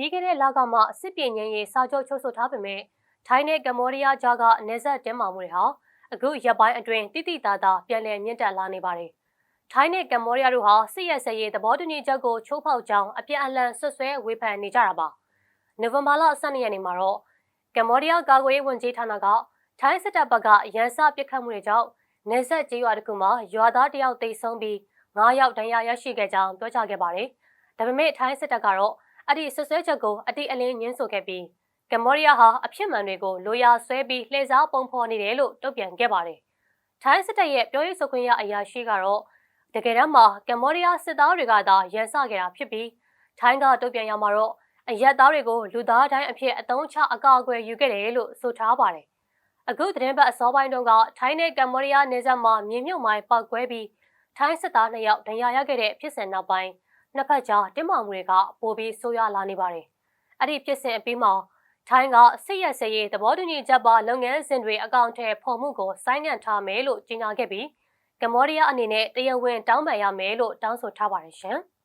ပြီးခဲ့တဲ့လကမှစစ်ပြေငင်းရေးစာချုပ်ချုပ်ဆိုထားပေမဲ့ထိုင်းနဲ့ကမ္ဘောဒီးယားကြားကနေဆက်တင်းမာမှုတွေဟာအခုရက်ပိုင်းအတွင်းတိတိတသားပြန်လည်မြင့်တက်လာနေပါတယ်။ထိုင်းနဲ့ကမ္ဘောဒီးယားတို့ဟာစစ်ရဲစရေးသဘောတူညီချက်ကိုချိုးဖောက်ကြောင်းအပြန်အလှန်ဆွဆွဲဝေဖန်နေကြတာပါ။နိုဝင်ဘာလ12ရက်နေ့မှာတော့ကမ္ဘောဒီးယားကာကွယ်ရေးဝန်ကြီးဌာနကထိုင်းစစ်တပ်ဘက်ကရန်စပစ်ခတ်မှုတွေကြောင့်နေဆက်ကြေးရွာတစ်ခုမှာရွာသားတယောက်တိတ်ဆုံးပြီး9ယောက်ဒဏ်ရာရရှိခဲ့ကြောင်းပြောကြားခဲ့ပါတယ်။ဒါပေမဲ့ထိုင်းစစ်တပ်ကတော့ အဲ့ဒီဆွဆွဲချက်ကိုအတိအလင်းညှင်းဆိုခဲ့ပြီးကမ္ဘောဒီးယားဟာအဖြစ်မှန်တွေကိုလိုရာဆွဲပြီးလှည့်စားပုံဖော်နေတယ်လို့တုံ့ပြန်ခဲ့ပါတယ်။ထိုင်းစစ်တပ်ရဲ့ပြောရေးဆိုခွင့်ရအရာရှိကတော့တကယ်တမ်းမှာကမ္ဘောဒီးယားစစ်သားတွေကသာရန်စခဲ့တာဖြစ်ပြီးထိုင်းကတုံ့ပြန်ရမှာတော့အရက်သားတွေကိုလူသားတိုင်းအဖြစ်အသုံးချအကာအကွယ်ယူခဲ့တယ်လို့ဆိုထားပါတယ်။အခုသတင်းပတ်အစောပိုင်းတုန်းကထိုင်းနဲ့ကမ္ဘောဒီးယားနယ်စပ်မှာမြေမြုပ်မိုင်းပောက်ကွဲပြီးထိုင်းစစ်သားနှစ်ယောက်ဒဏ်ရာရခဲ့တဲ့ဖြစ်စဉ်နောက်ပိုင်း နှစ်ဖက်ကြားတင်းမာမှုတွေကပိုပြီးဆိုးရွားလာနေပါတယ်။အဲ့ဒီဖြစ်စဉ်အပြီးမှာထိုင်းကစစ်ရက်စရေးသဘောတူညီချက်ပါလုပ်ငန်းစဉ်တွေအကောင့်ထဲပေါ်မှုကိုဆိုင်းငံ့ထားမယ်လို့ကြေညာခဲ့ပြီးကမ္ဘောဒီးယားအနေနဲ့တရားဝင်တောင်းပန်ရမယ်လို့တောင်းဆိုထားပါတယ်ရှင်။